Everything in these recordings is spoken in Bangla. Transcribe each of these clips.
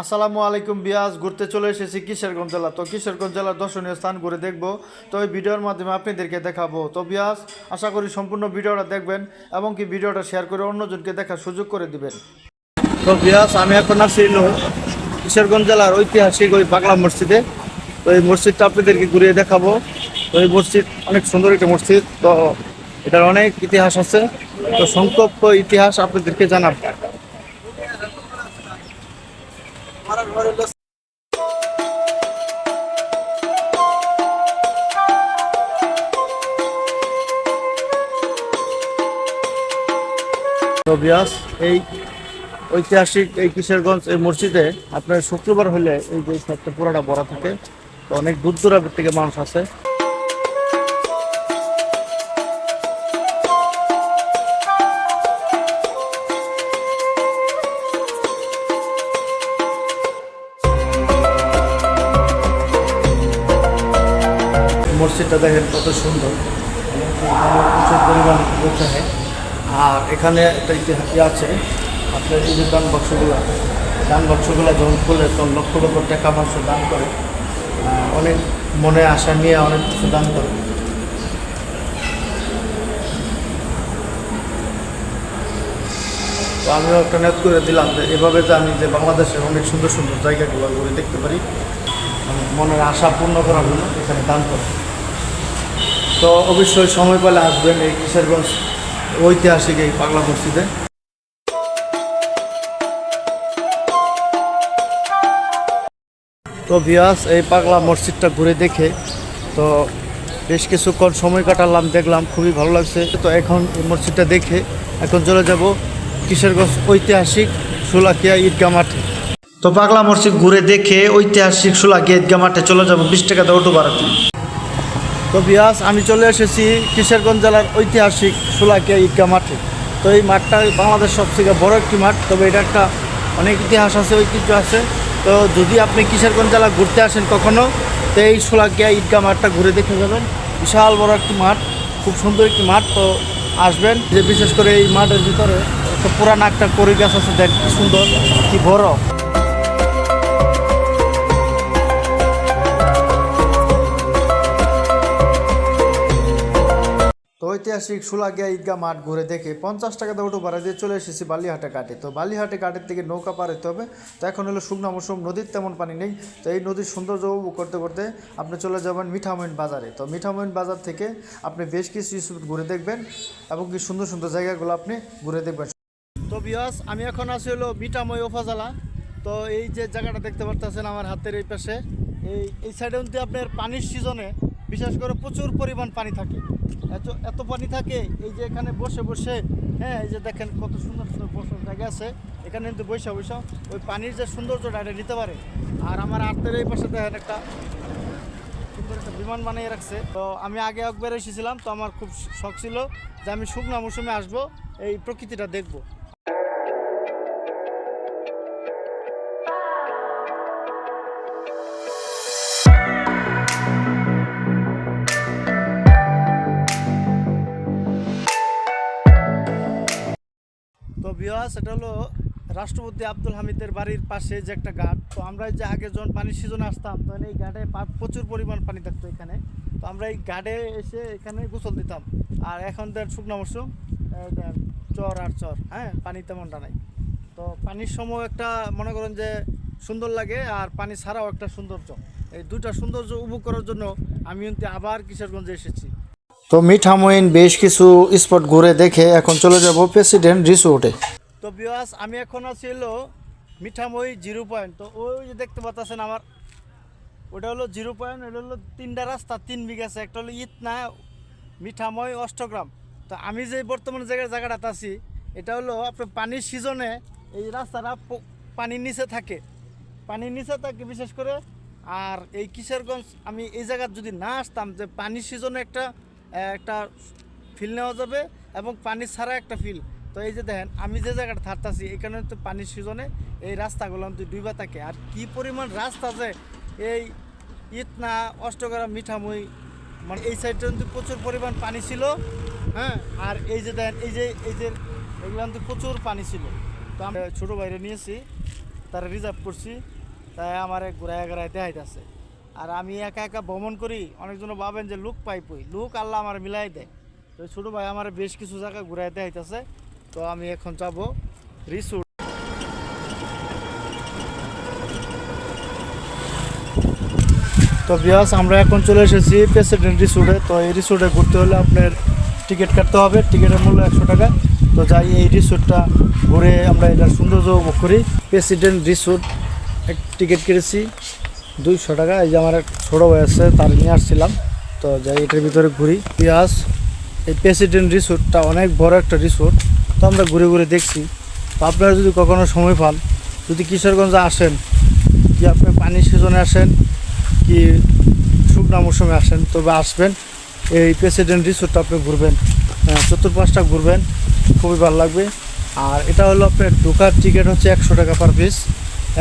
আসসালামু আলাইকুম বিয়াজ ঘুরতে চলে এসেছি কিশোরগঞ্জ জেলা। তো কিশোরগঞ্জ জেলার দর্শনীয় স্থান ঘুরে দেখব। তো এই ভিডিওর মাধ্যমে আপনাদেরকে দেখাবো। তো বিয়াজ আশা করি সম্পূর্ণ ভিডিওটা দেখবেন এবং কি ভিডিওটা শেয়ার করে অন্যজনকে দেখার সুযোগ করে দিবেন। তো বিয়াজ আমি এখন আসছি কিশোরগঞ্জ জেলার ঐতিহাসিক ওই পাগলা মসজিদে। তো এই মসজিদটা আপনাদেরকে ঘুরিয়ে দেখাবো। তো এই মসজিদ অনেক সুন্দর একটা মসজিদ। তো এটার অনেক ইতিহাস আছে। তো সংক্ষিপ্ত ইতিহাস আপনাদেরকে জানাব। এই ঐতিহাসিক এই কিশোরগঞ্জ, এই মসজিদে আপনার শুক্রবার হলে এই যে সাইডটা পুরাটা বড় থাকে, তো অনেক দূর দূরাবের থেকে মানুষ আসে। মসজিদটা দেখেন কত সুন্দর। প্রচুর পরিমাণ লোক আর এখানে একটা ইতিহাস ইয়ে আছে, আপনার এই যে দান বাক্সগুলো দান বাক্সগুলো যখন খুলে তখন লক্ষ লক্ষ টাকা মাংস দান করে। অনেক মনে আশা নিয়ে অনেক কিছু দান করে। তো আমিও একটা নেট করে দিলাম যে এভাবে যে আমি যে বাংলাদেশের অনেক সুন্দর সুন্দর জায়গাগুলো ঘুরে দেখতে পারি মনের আশা পূর্ণ করার জন্য এখানে দান করি তো অবশ্যই সময় পেলে আসবেন এই কিশোরগঞ্জ ঐতিহাসিক এই পাগলা মসজিদে। তো বিয়াস এই পাগলা মসজিদটা ঘুরে দেখে তো বেশ কিছুক্ষণ সময় কাটালাম, দেখলাম, খুবই ভালো লাগছে। তো এখন এই মসজিদটা দেখে এখন চলে যাব কিশোরগঞ্জ ঐতিহাসিক সুলাকিয়া ঈদগা মাঠে। তো পাগলা মসজিদ ঘুরে দেখে ঐতিহাসিক সুলাকিয়া ঈদগা মাঠে চলে যাব বিশ টাকা দিয়ে অটো বাড়াতে তো বিয়াস, আমি চলে এসেছি কিশোরগঞ্জ জেলার ঐতিহাসিক সুলাকিয়া ঈদগা মাঠে। তো এই মাঠটা বাংলাদেশ সবথেকে বড় একটি মাঠ, তবে এটা একটা অনেক ইতিহাস আছে, ঐতিহ্য আছে। তো যদি আপনি কিশোরগঞ্জ জেলা ঘুরতে আসেন কখনো, তো এই সুলাকিয়া ঈদগা মাঠটা ঘুরে দেখে যাবেন। বিশাল বড় একটি মাঠ, খুব সুন্দর একটি মাঠ, তো আসবেন। যে বিশেষ করে এই মাঠের ভিতরে একটা পুরান একটা করি গাছ আছে, দেখ কি সুন্দর, কি বড়। ঐতিহাসিক সুলাগিয়া ঈদগাহ মাঠ ঘুরে দেখে পঞ্চাশ টাকা অটো ভাড়া দিয়ে চলে এসেছি বালিহাটে ঘাটে। তো বালিহাটে ঘাটের থেকে নৌকা পার হতে হবে। তো এখন হলো শুকনো মৌসুম, নদীর তেমন পানি নেই। তো এই নদীর সৌন্দর্য উপভোগ করতে করতে আপনি চলে যাবেন মিঠামইন বাজারে। তো মিঠামইন বাজার থেকে আপনি বেশ কিছু স্পট ঘুরে দেখবেন এবং কি সুন্দর সুন্দর জায়গাগুলো আপনি ঘুরে দেখবেন। তো বিয়াস আমি এখন আছি হলো মিঠামই ওফাজালা তো এই যে জায়গাটা দেখতে পারতেছেন আমার হাতের এই পাশে। এই এই সাইডে কিন্তু আপনার পানির সিজনে বিশেষ করে প্রচুর পরিমাণ পানি থাকে। এত এত পানি থাকে, এই যে এখানে বসে বসে হ্যাঁ এই যে দেখেন কত সুন্দর সুন্দর বসার জায়গা আছে। এখানে কিন্তু বসে বসে ওই পানির যে সৌন্দর্যটা এটা নিতে পারে। আর আমার হাতের এই পাশে দেখেন একটা সুন্দর একটা বিমান বানিয়ে রাখছে। তো আমি আগে একবার এসেছিলাম, তো আমার খুব শখ ছিল যে আমি শুকনা মৌসুমে আসব, এই প্রকৃতিটা দেখব। তো বিয়াস, এটা হলো রাষ্ট্রপতি আব্দুল হামিদের বাড়ির পাশে যে একটা ঘাট। তো আমরা যে আগে যখন পানির সিজনে আসতাম, তখন এই ঘাটে প্রচুর পরিমাণ পানি থাকতো এখানে। তো আমরা এই ঘাটে এসে এখানে গোসল দিতাম। আর এখন দেখ, শুকনো মরশুম চর আর চর হ্যাঁ? পানি তেমনটা নাই। তো পানির সময় একটা, মনে করেন যে সুন্দর লাগে, আর পানি ছাড়াও একটা সৌন্দর্য। এই দুইটা সৌন্দর্য উপভোগ করার জন্য আমি কিন্তু আবার কিশোরগঞ্জে এসেছি। তো মিঠামইন বেশ কিছু স্পট ঘুরে দেখে এখন চলে যাব প্রেসিডেন্ট রিসোর্টে তো বিয়াস আমি এখন আছি হলো মিঠামই জিরো পয়েন্ট। তো ওই যে দেখতে পাচ্ছেন আমার, ওটা হলো জিরো পয়েন্ট ওটা হলো তিনটা রাস্তা, তিন বিঘা আছে, একটা হলো ইতনা মিঠামই অষ্টগ্রাম। তো আমি যে বর্তমানে জায়গায় জায়গাটাতে আছি, এটা হলো আপনার পানির সিজনে এই রাস্তাটা পানির নিচে থাকে। পানির নিচে থাকে বিশেষ করে, আর এই কিশোরগঞ্জ, আমি এই জায়গায় যদি না আসতাম, যে পানির সিজনে একটা একটা ফিল নেওয়া যাবে এবং পানি ছাড়া একটা ফিল। তো এই যে দেখেন, আমি যে জায়গাটা থাকতেছি, এখানে তো পানির সিজনে এই রাস্তাগুলো কিন্তু ডুবা থাকে। আর কি পরিমাণ রাস্তা যে এই ইতনা অষ্টগ্রাম মিঠামই মানে এই সাইডটা কিন্তু প্রচুর পরিমাণ পানি ছিল হ্যাঁ? আর এই যে দেখেন, এই যে এই যে এগুলো কিন্তু প্রচুর পানি ছিল। তো আমি ছোটো বাইরে নিয়েছি, তারা রিজার্ভ করছি, তাই আমার ঘুরায় ঘুরায় দেখাইতেছে। আর আমি একা একা ভ্রমণ করি অনেকজন ভাবেন যে লুক পাই পই। লুক আল্লাহ আমার মিলাই দেয়। তো ছোটো ভাই আমার বেশ কিছু জায়গা ঘুরাই দেখাইতেছে। তো আমি এখন যাব রিসুট তো বিয়াস আমরা এখন চলে এসেছি প্রেসিডেন্ট রিসোর্টে তো এই রিসোর্টে ঘুরতে হলে আপনার টিকিট কাটতে হবে। টিকিটের মূল্য একশো টাকা। তো যাই, এই রিসোর্টটা ঘুরে আমরা এটার সৌন্দর্য উপভোগ করি। প্রেসিডেন্ট রিসোর্ট এক টিকিট কেটেছি। দুইশো টাকা। এই যে আমার এক ছোটো ভাই আছে তার নিয়ে আসছিলাম। তো যাই এটার ভিতরে ঘুরি। পিয়াস এই প্রেসিডেন্ট রিসোর্টটা অনেক বড় একটা রিসোর্ট। তো আমরা ঘুরে ঘুরে দেখছি। তো আপনারা যদি কখনো সময় পান যদি কিশোরগঞ্জে আসেন কি আপনি পানি সিজনে আসেন কি শুকনা মৌসুমে আসেন তবে আসবেন। এই প্রেসিডেন্ট রিসোর্টটা আপনি ঘুরবেন। আহ, চতুর্পাশটা ঘুরবেন। খুবই ভালো লাগবে। আর এটা হলো আপনার ঢোকার টিকিট হচ্ছে একশো টাকা পার পিস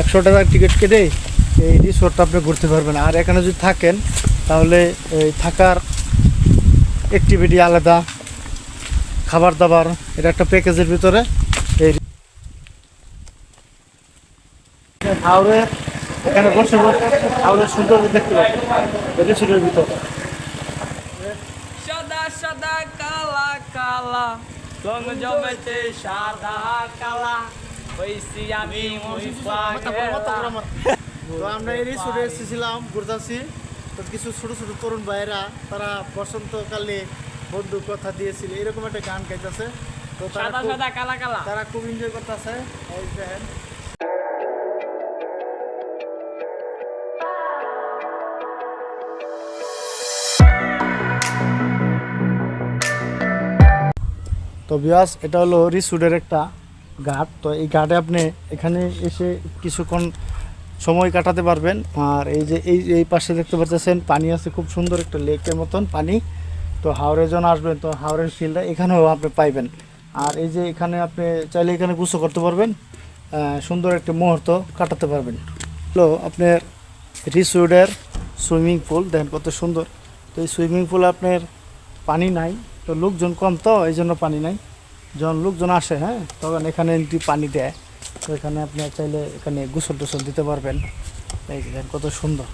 একশো টাকার টিকিট কেটে এই রিসোর্টটা আপনি ঘুরতে পারবেন। আর এখানে যদি থাকেন তাহলে এই থাকার অ্যাক্টিভিটি আলাদা। খাবার দাবার এটা একটা প্যাকেজের ভিতরে। এই হাওড়ে এখানে বসে বসে হাওড়ের সুন্দর দেখতে পাচ্ছি রিসোর্টের ভিতরে। সাদা সাদা কালা কালা। রং জমেছে সাদা কালা। হইছি আমি। তো আমরা এই রিসোর্টে এসেছিলাম ঘুরতেছি। তো কিছু ছোট ছোট তরুণ ভাইয়েরা তারা বসন্তকালে বন্ধু কথা দিয়েছিল। এরকম একটা গান গাইতেছে। তো তারা খুব- কালা কালা। তারা খুব এনজয় করতেছে। এই দেখেন। তো বিয়াস এটা হলো রিসুডের একটা ঘাট। তো এই ঘাটে আপনি এখানে এসে কিছুক্ষণ সময় কাটাতে পারবেন। আর এই যে, এই এই পাশে দেখতে পাচ্ছেন, পানি আছে খুব সুন্দর একটা লেকের মতন পানি। তো হাওড়ে যখন আসবেন, তো হাওড়ের ফিল্ডটা এখানেও আপনি পাইবেন। আর এই যে এখানে আপনি চাইলে এখানে গুছো করতে পারবেন। সুন্দর একটি মুহূর্ত কাটাতে পারবেন। হলো আপনার রিসুডের সুইমিং পুল, দেখেন কত সুন্দর। তো এই সুইমিং পুল আপনার পানি নাই, তো লোকজন কম তো এই জন্য পানি নাই। যখন লোকজন আসে হ্যাঁ তখন এখানে পানি দেয়। তো এখানে আপনি চাইলে এখানে গোসল টোসল দিতে পারবেন। এই যে কত সুন্দর।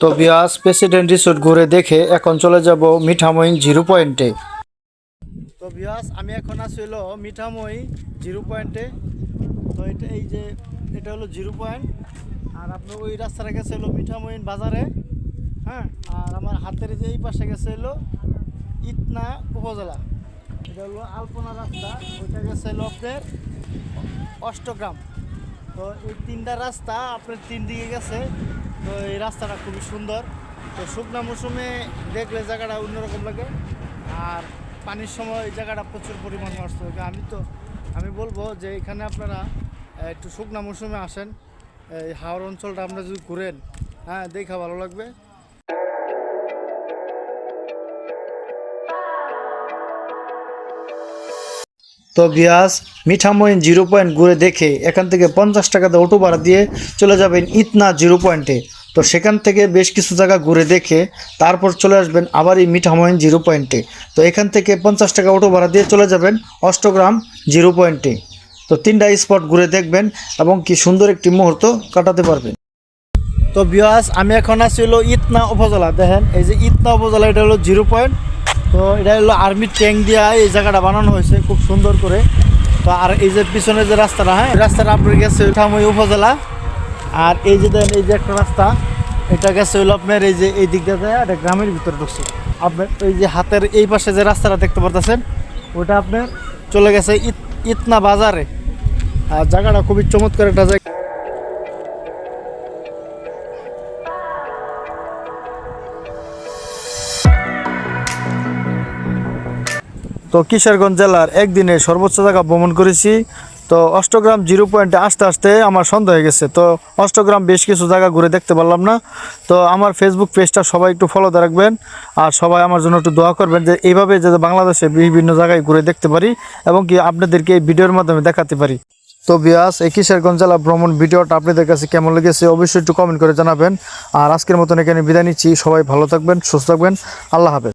তো বিয়াস, প্রেসিডেন্ট রিসোর্ট ঘুরে দেখে এখন চলে যাব মিঠামইন জিরো পয়েন্টে। তো বিয়াস, আমি এখন আছি হলো মিঠামই জিরো পয়েন্টে। তো এটা এই যে, এটা হলো জিরো পয়েন্ট। আর আপনার ওই রাস্তাটা গেছে হলো মিঠামইন বাজারে হ্যাঁ? আর আমার হাতের যে এই পাশে গেছে হলো ইতনা উপজেলা। এটা হলো আলপনা রাস্তা, ওইটা গেছে হলো আপনার অষ্টগ্রাম। তো এই তিনটা রাস্তা আপনার তিন দিকে গেছে, তো এই রাস্তাটা খুবই সুন্দর। তো শুকনা মৌসুমে দেখলে জায়গাটা অন্যরকম লাগে, আর পানির সময় এই জায়গাটা প্রচুর পরিমাণ নষ্ট আমি তো, আমি বলব যে এখানে আপনারা একটু শুকনা মৌসুমে আসেন এই হাওড় অঞ্চলটা আপনারা যদি ঘুরেন হ্যাঁ দেখা ভালো লাগবে। তো বিয়াস মিঠামইন জিরো পয়েন্ট ঘুরে দেখে এখান থেকে পঞ্চাশ টাকাতে অটো ভাড়া দিয়ে চলে যাবেন ইতনা জিরো পয়েন্টে। তো সেখান থেকে বেশ কিছু জায়গা ঘুরে দেখে তারপর চলে আসবেন আবার এই মিঠামইন জিরো পয়েন্টে। তো এখান থেকে পঞ্চাশ টাকা অটো ভাড়া দিয়ে চলে যাবেন অষ্টগ্রাম জিরো পয়েন্টে। তো তিনটা স্পট ঘুরে দেখবেন এবং কি সুন্দর একটি মুহূর্ত কাটাতে পারবেন। তো বিয়াস আমি এখন আছি হলো ইতনা উপজেলা। দেখেন এই যে ইতনা উপজেলা এটা হলো জিরো পয়েন্ট তো এটা হলো আর্মির ট্যাঙ্ক দিয়া এই জায়গাটা বানানো হয়েছে খুব সুন্দর করে। তো আর এই যে পিছনে যে রাস্তাটা হ্যাঁ রাস্তাটা আপনার গেছে ঠামই উপজেলা। আর এই যে দেখেন এই যে একটা রাস্তা এটা গেছে হলো আপনার এই যে এই দিক দিয়ে যায়, এটা গ্রামের ভিতরে ঢুকছে। আপনার এই যে হাতের এই পাশে যে রাস্তাটা দেখতে পারতেছেন ওটা আপনার চলে গেছে ইত ইতনা বাজারে। আর জায়গাটা খুবই চমৎকার একটা জায়গা। তো কিশোরগঞ্জ জেলার একদিনে সর্বোচ্চ জায়গা ভ্রমণ করেছি। তো অষ্টগ্রাম জিরো পয়েন্টে আসতে আসতে আমার সন্দেহ হয়ে গেছে। তো অষ্টগ্রাম বেশ কিছু জায়গা ঘুরে দেখতে পারলাম না। তো আমার ফেসবুক পেজটা সবাই একটু ফলো রাখবেন আর সবাই আমার জন্য একটু দোয়া করবেন যে এইভাবে যাতে বাংলাদেশে বিভিন্ন জায়গায় ঘুরে দেখতে পারি এবং কি আপনাদেরকে এই ভিডিওর মাধ্যমে দেখাতে পারি। তো বিয়াস একই কিশোরগঞ্জ ভ্রমণ ভিডিওটা আপনাদের কাছে কেমন লেগেছে অবশ্যই একটু কমেন্ট করে জানাবেন। আর আজকের মতন এখানে বিদায় নিচ্ছি। সবাই ভালো থাকবেন, সুস্থ থাকবেন। আল্লাহ হাফেজ।